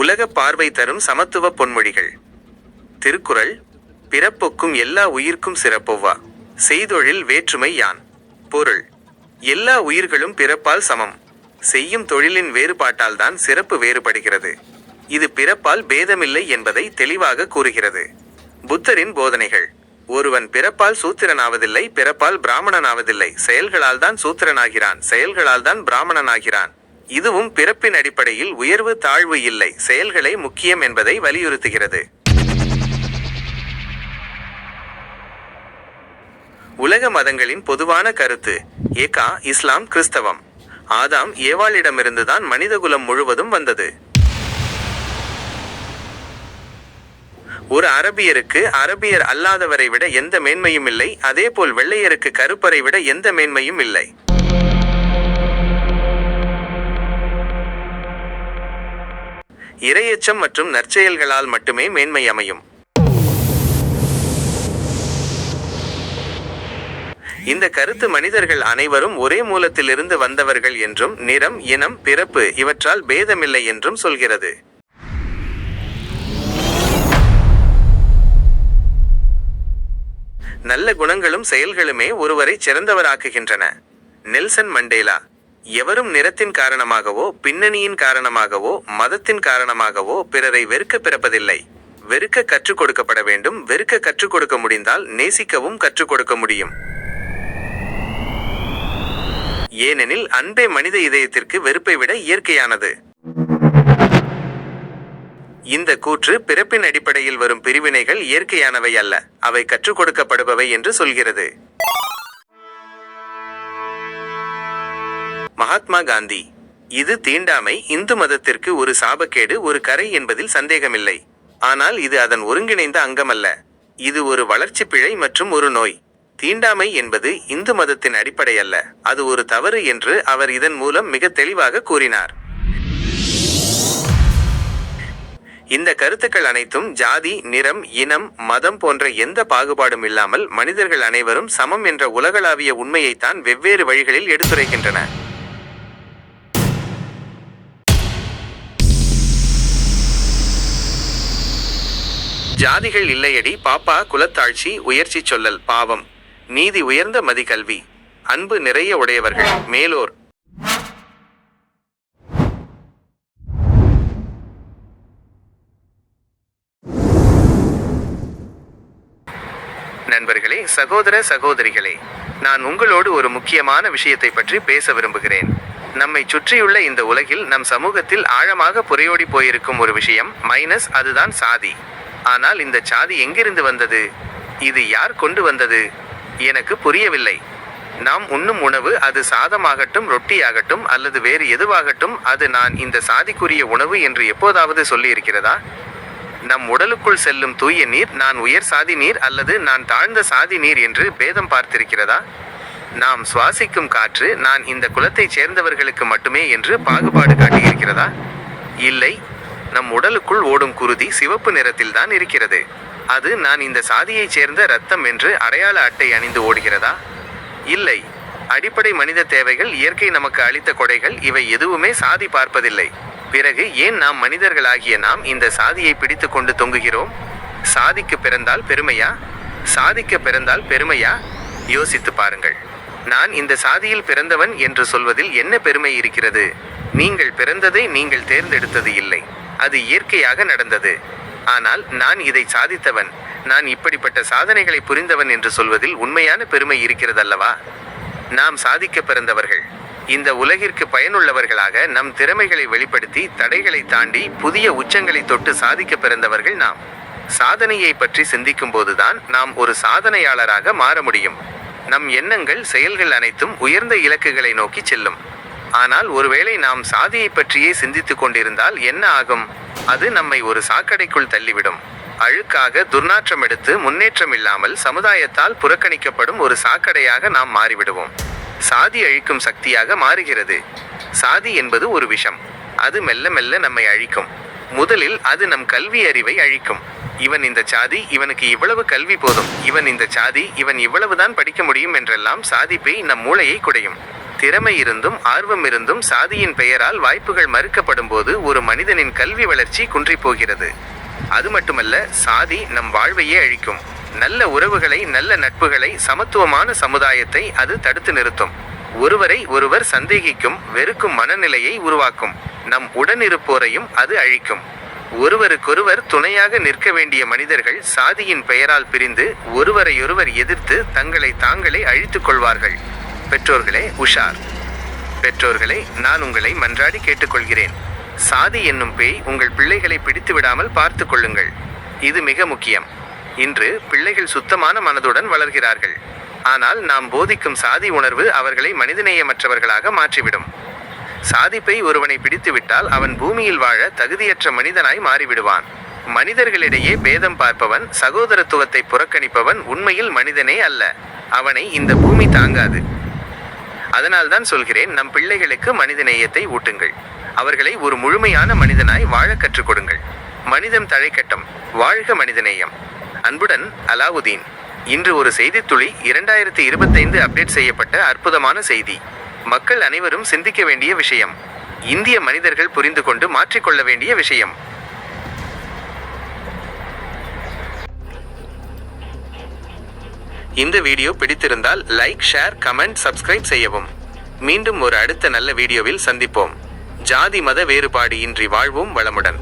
உலக பார்வை தரும் சமத்துவ பொன்மொழிகள். திருக்குறள் பிறப்புக்கும் எல்லா உயிர்க்கும் சிறப்பொவ்வா. செய்தொழில் வேற்றுமை யான். பொருள் எல்லா உயிர்களும் பிறப்பால் சமம். செய்யும் தொழிலின் வேறுபாட்டால் தான் சிறப்பு வேறுபடுகிறது. இது பிறப்பால் பேதமில்லை என்பதை தெளிவாக கூறுகிறது. புத்தரின் போதனைகள் ஒருவன் பிறப்பால் சூத்திரனாவதில்லை பிறப்பால் பிராமணனாவதில்லை. செயல்களால் தான் சூத்திரனாகிறான் செயல்களால் தான் பிராமணனாகிறான். இதுவும் பிறப்பின் அடிப்படையில் உயர்வு தாழ்வு இல்லை. செயல்களை முக்கியம் என்பதை வலியுறுத்துகிறது. உலக மதங்களின் பொதுவான கருத்து ஏகா இஸ்லாம் கிறிஸ்தவம். ஆதாம் ஏவாளிடமிருந்துதான் மனிதகுலம் முழுவதும் வந்தது. ஒரு அரபியருக்கு அரபியர் அல்லாதவரை விட எந்த மேன்மையும் இல்லை. அதேபோல் வெள்ளையருக்கு கருப்பரை விட எந்த மேன்மையும் இல்லை. இரையச்சம் மற்றும் நற்செயல்களால் மட்டுமே மேன்மை அமையும். இந்த கருத்து மனிதர்கள் அனைவரும் ஒரே மூலத்திலிருந்து வந்தவர்கள் என்றும் நிறம் இனம் பிறப்பு இவற்றால் பேதமில்லை என்றும் சொல்கிறது. நல்ல குணங்களும் செயல்களுமே ஒருவரை சிறந்தவராக்குகின்றன. நெல்சன் மண்டேலா எவரும் நிறத்தின் காரணமாகவோ பின்னணியின் காரணமாகவோ மதத்தின் காரணமாகவோ பிறரை வெறுக்க பிறப்பதில்லை. வெறுக்க கற்றுக் கொடுக்கப்பட வேண்டும். வெறுக்க கற்றுக் கொடுக்க முடிந்தால் நேசிக்கவும் கற்றுக் கொடுக்க முடியும். ஏனெனில் அன்பே மனித இதயத்திற்கு வெறுப்பை விட இயற்கையானது. இந்த கூற்று பிறப்பின் அடிப்படையில் வரும் பிரிவினைகள் இயற்கையானவை அல்ல. அவை கற்றுக் கொடுக்கப்படுபவை என்று சொல்கிறது. மகாத்மா காந்தி இது தீண்டாமை இந்து மதத்திற்கு ஒரு சாபக்கேடு ஒரு கரை என்பதில் சந்தேகமில்லை. ஆனால் இது அதன் ஒருங்கிணைந்த அங்கமல்ல. இது ஒரு வளர்ச்சி பிழை மற்றும் ஒரு நோய். தீண்டாமை என்பது இந்து மதத்தின் அடிப்படை அல்ல அது ஒரு தவறு என்று அவர் இதன் மூலம் மிக தெளிவாக கூறினார். இந்த கருத்துக்கள் அனைத்தும் ஜாதி நிறம் இனம் மதம் போன்ற எந்த பாகுபாடும் இல்லாமல் மனிதர்கள் அனைவரும் சமம் என்ற உலகளாவிய உண்மையைத்தான் வெவ்வேறு வழிகளில் எடுத்துரைக்கின்றன. ஜாதிகள் இல்லையடி பாப்பா குலத்தாழ்ச்சி உயர்ச்சி சொல்லல் பாவம். நீதி உயர்ந்த மதிகல்வி. அன்பு நிறைய உடையவர்கள் மேலோர். நண்பர்களே சகோதர சகோதரிகளே நான் உங்களோடு ஒரு முக்கியமான விஷயத்தை பற்றி பேச விரும்புகிறேன். நம்மை சுற்றியுள்ள இந்த உலகில் நம் சமூகத்தில் ஆழமாக புரையோடி போயிருக்கும் ஒரு விஷயம் மைனஸ் அதுதான் சாதி. ஆனால் இந்த சாதி எங்கிருந்து வந்தது? இது யார் கொண்டு வந்தது? எனக்கு புரியவில்லை. நாம் உண்ணும் உணவு அது சாதமாகட்டும் ரொட்டியாகட்டும் அல்லது வேறு எதுவாகட்டும் அது நான் இந்த சாதிக்குரிய உணவு என்று எப்போதாவது சொல்லியிருக்கிறதா? நம் உடலுக்குள் செல்லும் தூய நீர் நான் உயர் சாதி நீர் அல்லது நான் தாழ்ந்த சாதி நீர் என்று பேதம் பார்த்திருக்கிறதா? நாம் சுவாசிக்கும் காற்று நான் இந்த குலத்தைச் சேர்ந்தவர்களுக்கு மட்டுமே என்று பாகுபாடு காட்டியிருக்கிறதா? இல்லை நம் உடலுக்குள் ஓடும் குருதி சிவப்பு நிறத்தில்தான் இருக்கிறது. அது நான் இந்த சாதியைச் சேர்ந்த ரத்தம் என்று அடையாள அட்டை அணிந்து ஓடுகிறதா? இல்லை. அடிப்படை மனித தேவைகள் இயற்கை நமக்கு அளித்த கொடைகள் இவை எதுவுமே சாதி பார்ப்பதில்லை. பிறகு ஏன் நாம் மனிதர்களாகிய நாம் இந்த சாதியை பிடித்து கொண்டு தொங்குகிறோம்? சாதிக்கு பிறந்தால் பெருமையா? சாதிக்க பிறந்தால் பெருமையா? யோசித்து பாருங்கள். நான் இந்த சாதியில் பிறந்தவன் என்று சொல்வதில் என்ன பெருமை இருக்கிறது? நீங்கள் பிறந்ததை நீங்கள் தேர்ந்தெடுத்தது இல்லை. அது இயற்கையாக நடந்தது. ஆனால் நான் இதை சாதித்தவன். நான் இப்படிப்பட்ட சாதனைகளை புரிந்தவன் என்று சொல்வதில் உண்மையான பெருமை இருக்கிறதல்லவா? நாம் சாதிக்க பிறந்தவர்கள். இந்த உலகிற்கு பயனுள்ளவர்களாக நம் திறமைகளை வெளிப்படுத்தி தடைகளை தாண்டி புதிய உச்சங்களை தொட்டு சாதிக்க பிறந்தவர்கள் நாம். சாதனையை பற்றி சிந்திக்கும் போதுதான் நாம் ஒரு சாதனையாளராக மாற முடியும். நம் எண்ணங்கள் செயல்கள் அனைத்தும் உயர்ந்த இலக்குகளை நோக்கி செல்லும். ஆனால் ஒருவேளை நாம் சாதியை பற்றியே சிந்தித்துக் கொண்டிருந்தால் என்ன ஆகும்? அது நம்மை ஒரு சாக்கடைக்குள் தள்ளிவிடும். அழுக்காக துர்நாற்றம் எடுத்து முன்னேற்றம் இல்லாமல் சமுதாயத்தால் புறக்கணிக்கப்படும் ஒரு சாக்கடையாக நாம் மாறிவிடுவோம். சாதி அழிக்கும் சக்தியாக மாறுகிறது. சாதி என்பது ஒரு விஷம். அது மெல்ல மெல்ல நம்மை அழிக்கும். முதலில் அது நம் கல்வி அறிவை அழிக்கும். இவன் இந்த சாதி இவனுக்கு இவ்வளவு கல்வி போதும். இவன் இந்த சாதி இவன் இவ்வளவுதான் படிக்க முடியும் என்றெல்லாம் சாதிப்பை நம் மூளையை குடையும். திறமை இருந்தும் ஆர்வம் இருந்தும் சாதியின் பெயரால் வாய்ப்புகள் மறுக்கப்படும் போது ஒரு மனிதனின் கல்வி வளர்ச்சி குன்றிப்போகிறது அது மட்டுமல்ல சாதி நம் வாழ்வையே அழிக்கும். நல்ல உறவுகளை நல்ல நட்புகளை சமத்துவமான சமுதாயத்தை அது தடுத்து நிறுத்தும். ஒருவரை ஒருவர் சந்தேகிக்கும் வெறுக்கும் மனநிலையை உருவாக்கும். நம் உடனிருப்போரையும் அது அழிக்கும். ஒருவருக்கொருவர் துணையாக நிற்க வேண்டிய மனிதர்கள் சாதியின் பெயரால் பிரிந்து ஒருவரையொருவர் எதிர்த்து தங்களை தாங்களே அழித்துக் கொள்வார்கள். பெற்றோர்களே உஷார். பெற்றோர்களே நான் உங்களை மன்றாடி கேட்டுக்கொள்கிறேன். சாதி என்னும் பேய் உங்கள் பிள்ளைகளை பிடித்து விடாமல் பார்த்து கொள்ளுங்கள். இது மிக முக்கியம். இன்று பிள்ளைகள் சுத்தமான மனதுடன் வளர்கிறார்கள். ஆனால் நாம் போதிக்கும் சாதி உணர்வு அவர்களை மனிதநேயமற்றவர்களாக மாற்றிவிடும். சாதிப்பை ஒருவனை பிடித்துவிட்டால் அவன் பூமியில் வாழ தகுதியற்ற மனிதனாய் மாறிவிடுவான். மனிதர்களிடையே பேதம் பார்ப்பவன் சகோதரத்துவத்தை புறக்கணிப்பவன் உண்மையில் மனிதனே அல்ல. அவனை இந்த பூமி தாங்காது. அதனால்தான் சொல்கிறேன் நம் பிள்ளைகளுக்கு மனிதநேயத்தை ஊட்டுங்கள். அவர்களை ஒரு முழுமையான மனிதனாய் வாழ கற்றுக் கொடுங்கள். மனிதம் தழைக்கட்டும் வாழ்க மனிதநேயம் அன்புடன் அலாவுதீன். இன்று ஒரு செய்தித்துளி இரண்டாயிரத்தி இருபத்தைந்து அப்டேட் செய்யப்பட்ட அற்புதமான செய்தி. மக்கள் அனைவரும் சிந்திக்க வேண்டிய விஷயம். இந்திய மனிதர்கள் புரிந்து கொண்டு மாற்றிக்கொள்ள வேண்டிய விஷயம். இந்த வீடியோ பிடித்திருந்தால் லைக் ஷேர் கமெண்ட் சப்ஸ்கிரைப் செய்யவும். மீண்டும் ஒரு அடுத்த நல்ல வீடியோவில் சந்திப்போம். ஜாதி மத வேறுபாடு இன்றி வாழ்வோம் வளமுடன்.